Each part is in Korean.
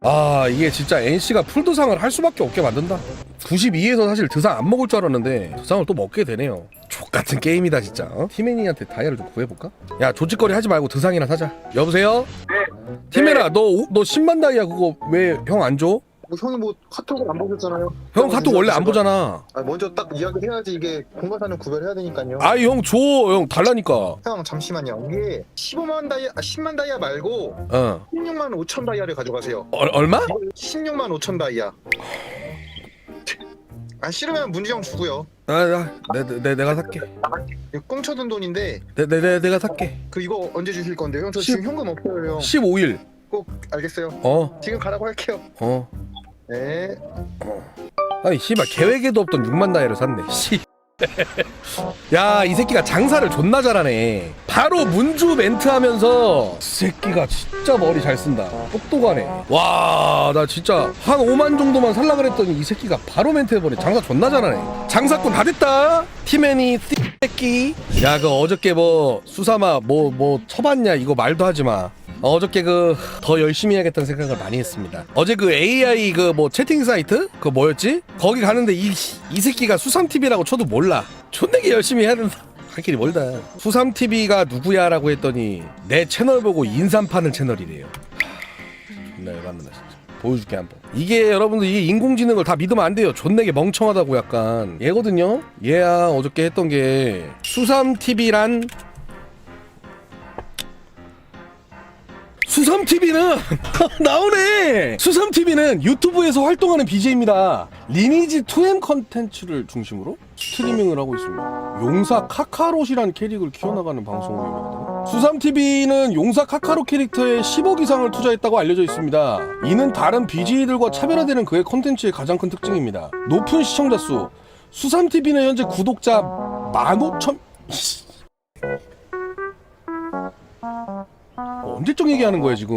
아 이게 진짜 NC가 풀드상을 할 수밖에 없게 만든다 92에서 사실 드상 안 먹을 줄 알았는데 드상을 또 먹게 되네요 족같은 게임이다 진짜 어? 티메니한테 다이아를 좀 구해볼까? 야 조직거리 하지 말고 드상이나 사자 여보세요? 티메라 너, 오- 너 10만 다이아 그거 왜 형 안 줘? 뭐 형이 뭐 카톡을 안 보셨잖아요. 형 카톡 원래 안 보잖아 아, 먼저 딱 이야기를 해야지 이게 공과 사는 구별해야 되니까요. 아이 형 줘 형 달라니까 형 잠시만요. 이게 15만 다이아, 아, 10만 다이아 말고 어 16만 5천 다이아를 가져가세요. 얼, 얼마? 16만 5천 다이아. 아 싫으면 문지 형 주고요. 아, 아, 내, 내, 내가 살게 이거 꽁쳐둔 돈인데 내, 내, 내, 내가 살게 그 이거 언제 주실 건데요? 형저 십- 지금 현금 없어요 형. 15일 꼭 알겠어요. 어 지금 가라고 할게요. 어. 네. 아니 씨발 계획에도 없던 6만 다이를 샀네. 씨. 야 이 새끼가 장사를 존나 잘하네. 바로 문주 멘트 하면서 이 새끼가 진짜 머리 잘 쓴다. 똑똑하네. 와 나 진짜 한 5만 정도만 살라 그랬더니 이 새끼가 바로 멘트 해버리네. 장사 존나 잘하네. 장사꾼 다 됐다. 티맨이 새끼. 야 그 어저께 뭐 수사마 뭐 뭐 쳐봤냐? 이거 말도 하지 마 어저께 그 더 열심히 해야겠다는 생각을 많이 했습니다. 어제 그 AI 그 뭐 채팅 사이트 그 뭐였지? 거기 가는데 이 이 새끼가 수삼 TV라고 쳐도 몰라. 존나게 열심히 해야 된다. 할 길이 멀다. 수삼 TV가 누구야라고 했더니 내 채널 보고 인삼 파는 채널이래요. 하, 존나 열받는다 진짜. 보여줄게 한번. 이게 여러분들 이게 인공지능을 다 믿으면 안 돼요. 존나게 멍청하다고 약간 얘거든요. 얘야 어저께 했던 게 수삼 TV란 수삼 TV는 나오네. 수삼 TV는 유튜브에서 활동하는 BJ입니다. 리니지 2M 컨텐츠를 중심으로 스트리밍을 하고 있습니다. 용사 카카롯이라는 캐릭을 키워나가는 방송을 운영하거든요. 수삼 TV는 용사 카카롯 캐릭터에 10억 이상을 투자했다고 알려져 있습니다. 이는 다른 BJ들과 차별화되는 그의 컨텐츠의 가장 큰 특징입니다. 높은 시청자 수. 수삼 TV는 현재 구독자 15,000 언제적 얘기하는 거야 지금?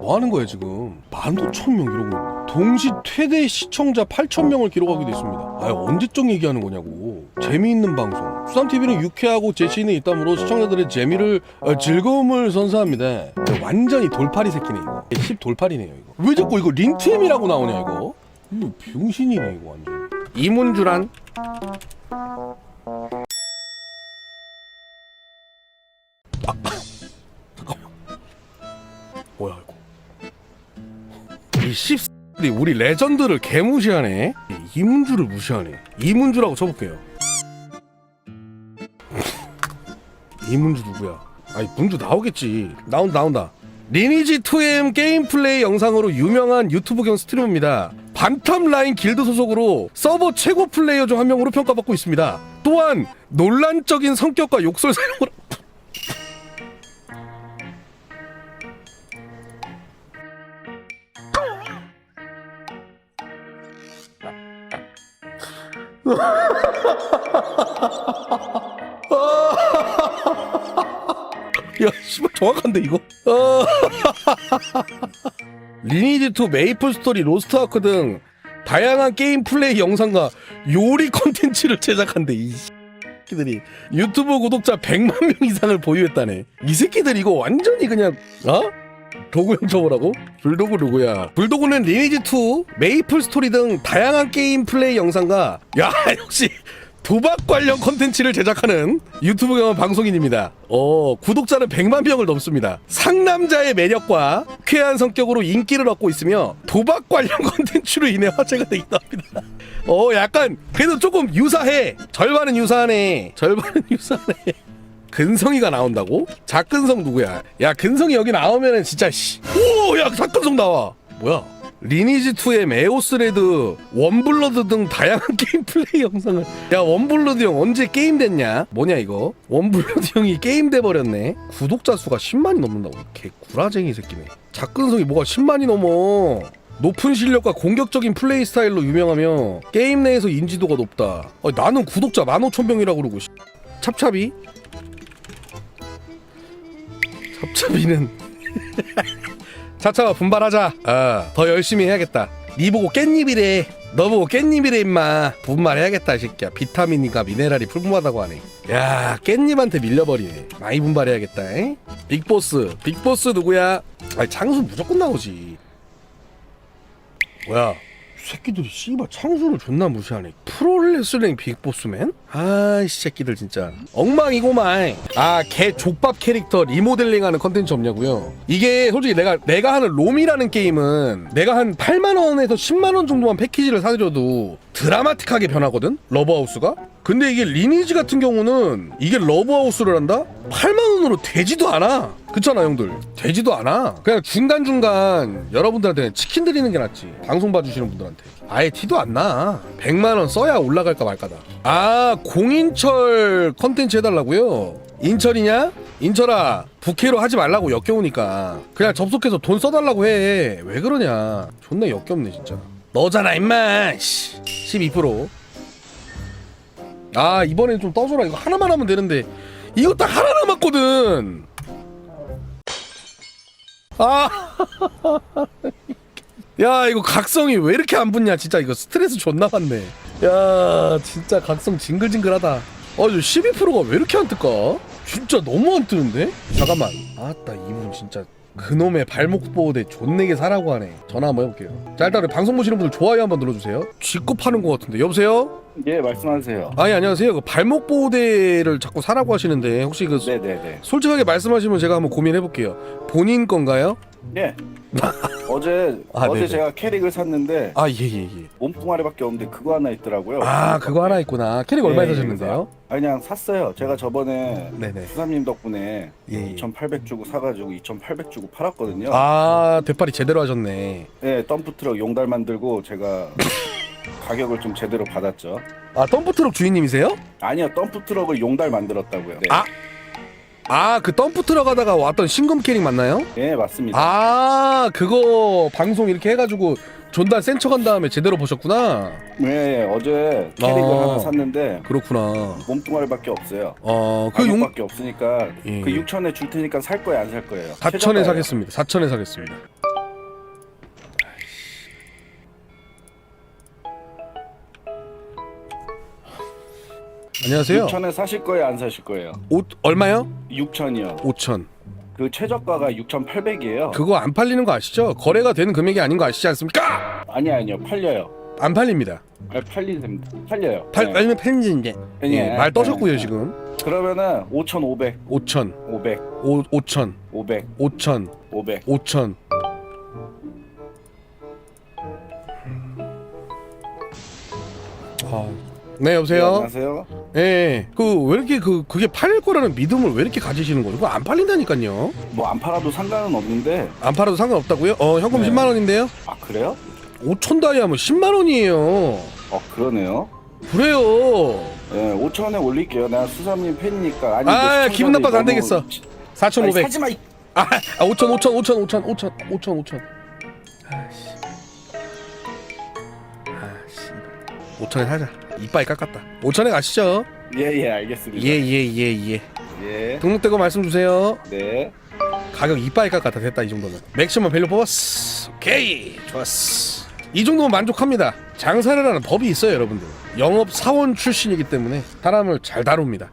뭐 하는 거야 지금? 15,000명 이러고 있네. 동시 최대 시청자 8,000명을 기록하게 됐습니다. 아 언제적 얘기하는 거냐고. 재미있는 방송. 수삼TV는 유쾌하고 재치있는 입담으로 시청자들의 재미를 어, 즐거움을 선사합니다. 야, 완전히 돌팔이 새끼네 이거. 10 돌팔이네요 이거. 왜 자꾸 이거 린트엠이라고 나오냐 이거? 이거 병신이네 이거 완전. 이문주란 이 씹들이 우리 레전드를 개무시하네. 이문주를 무시하네. 이문주라고 쳐볼게요. 이문주 누구야? 아니 문주 나오겠지. 나온다 나온다. 리니지 2M 게임 플레이 영상으로 유명한 유튜브경 스트리머입니다. 반탐 라인 길드 소속으로 서버 최고 플레이어 중 한 명으로 평가받고 있습니다. 또한 논란적인 성격과 욕설 사용을 야, 씨발 정확한데 이거. 어. 리니지 2 메이플 스토리 로스트 아크 등 다양한 게임 플레이 영상과 요리 콘텐츠를 제작한대 이 새끼들이 유튜브 구독자 100만 명 이상을 보유했다네. 이 새끼들 이거 완전히 그냥 어? 도구 형 쳐보라고? 불도구 누구야? 불도구는 리니지 2, 메이플 스토리 등 다양한 게임 플레이 영상과 야 역시 도박 관련 컨텐츠를 제작하는 유튜브 경험 방송인입니다. 어, 구독자는 100만 명을 넘습니다. 상남자의 매력과 쾌한 성격으로 인기를 얻고 있으며 도박 관련 컨텐츠로 인해 화제가 되기도 합니다. 어, 약간 그래도 조금 유사해. 절반은 유사하네. 절반은 유사하네. 근성이가 나온다고? 작근성 누구야? 야 근성이 여기 나오면은 진짜 씨. 오, 야 작근성 나와. 뭐야? 리니지 2의 에오스레드, 원블러드 등 다양한 게임 플레이 영상을 야 원블러드 형 언제 게임 됐냐? 뭐냐 이거? 원블러드 형이 게임 돼 버렸네. 구독자 수가 10만이 넘는다고. 개 구라쟁이 새끼네. 작근성이 뭐가 10만이 넘어? 높은 실력과 공격적인 플레이 스타일로 유명하며 게임 내에서 인지도가 높다. 아니, 나는 구독자 15,000명이라고 그러고 씨. 찹찹이 찹찹이는. 차차가 분발하자. 어, 더 열심히 해야겠다. 니 보고 깻잎이래. 너 보고 깻잎이래 임마. 분발해야겠다 이 새끼야. 비타민이가 미네랄이 풍부하다고 하네. 야 깻잎한테 밀려버리네. 많이 분발해야겠다 에? 빅보스. 빅보스 누구야? 아니 장수 무조건 나오지. 뭐야? 이 새끼들이 씨발 창수를 존나 무시하네. 프로레슬링 빅보스맨? 아이 새끼들 진짜. 엉망이고만 아개 족밥 캐릭터 리모델링하는 컨텐츠 없냐고요? 이게 솔직히 내가 내가 하는 롬이라는 게임은 내가 한 8만원에서 10만원 정도만 패키지를 사드려도 드라마틱하게 변하거든? 러브하우스가 근데 이게 리니지 같은 경우는 이게 러브하우스를 한다? 8만원으로 되지도 않아. 그렇잖아 형들. 되지도 않아. 그냥 중간중간 여러분들한테 치킨 드리는 게 낫지. 방송 봐주시는 분들한테. 아예 티도 안나. 100만원 써야 올라갈까 말까다. 아 공인철 컨텐츠 해달라고요? 인철이냐? 인철아 부캐로 하지 말라고 역겨우니까. 그냥 접속해서 돈 써달라고 해 왜 그러냐? 존나 역겹네 진짜. 너잖아 임마. 씨. 12% 아 이번엔 좀 떠줘라. 이거 하나만 하면 되는데. 이거 딱 하나 남았거든. 아. 야 이거 각성이 왜 이렇게 안 붙냐. 진짜 이거 스트레스 존나 받네. 야 진짜 각성 징글징글하다. 어저 12%가 왜 이렇게 안 뜰까? 진짜 너무 안 뜨는데? 잠깐만. 아따 이분 진짜 그놈의 발목 보호대 존내게 사라고 하네 전화 한번 해볼게요 자 일단 방송 보시는 분들 좋아요 한번 눌러주세요 쥐고 파는 것 같은데 여보세요? 예, 말씀하세요. 아니 안녕하세요 그 발목 보호대를 자꾸 사라고 하시는데 혹시 그 네, 네, 네. 솔직하게 말씀하시면 제가 한번 고민해볼게요 본인 건가요? 예. 어제 아, 어제 네네. 제가 캐릭을 샀는데 아 예 예 예 몸뚱아리밖에 없는데 그거 하나 있더라고요. 아 그거 하나 있구나 캐릭 얼마에 예, 사셨는데요? 아, 그냥 샀어요. 제가 저번에 네네 수사님 덕분에 예, 예. 2,800 주고 사가지고 2,800 주고 팔았거든요. 아 대파리 제대로 하셨네 예, 덤프트럭 용달 만들고 제가 가격을 좀 제대로 받았죠. 아 덤프트럭 주인님이세요? 아니요, 덤프트럭을 용달 만들었다고요. 네. 아. 아 그 덤프트럭 하다가 왔던 신금 캐릭 맞나요? 예, 맞습니다. 아 그거 방송 이렇게 해가지고 존달 센 척한 다음에 제대로 보셨구나 예, 예, 어제 캐릭을 아. 하나 샀는데 그렇구나 몸뚱아리밖에 없어요. 어 그 용... 가격밖에 없으니까 예. 그 6천에 줄 테니까 살 거예요, 안 살 거예요? 4천에 최저가예요. 사겠습니다 4천에 사겠습니다 안녕하세요 6천에 사실 거예요, 안 사실 거예요? 옷 얼마요? 6천이요. 5천 그 최저가가 6,800이에요. 그거 안 팔리는 거 아시죠? 거래가 되는 금액이 아닌 거 아시지 않습니까? 아니 아니요, 팔려요. 안 팔립니다 아, 팔리됩니다. 팔려요. 팔 네. 아니면 팬진데 예, 예, 말 떠셨고요 네. 지금 그러면은 5,500, 5천 500, 5 5천 500, 5천 500. 5천 아, 네 네, 여보세요. 안녕하세요. 예, 그 왜 이렇게 그 그게 팔릴 거라는 믿음을 왜 이렇게 가지시는 거죠? 그거 안 팔린다니까요. 뭐 안 팔아도 상관은 없는데. 안 팔아도 상관없다고요? 어, 현금 네. 10만 원인데요. 아 그래요? 5천 다이아면 10만 원이에요. 어 그러네요. 그래요. 네, 5천에 올릴게요. 내가 수삼님 팬이니까. 아니, 아, 기분 나빠서 안 되겠어. 지- 아니, 4,500. 사지 마. 이- 아, 아 5천 5천 5천 5천 5천 5천 5천. 아씨. 아씨. 5천에 사자. 이빨 깎았다. 5천에 가시죠. 예, 예, 알겠습니다. 예예 예 예. 예. 등록되고 말씀 주세요. 네. 가격 이빨 깎았다 됐다 이 정도면. 맥시멈 밸류 뽑았어. 오케이 좋았어. 이 정도면 만족합니다. 장사를 하는 법이 있어요 여러분들. 영업 사원 출신이기 때문에 사람을 잘 다룹니다.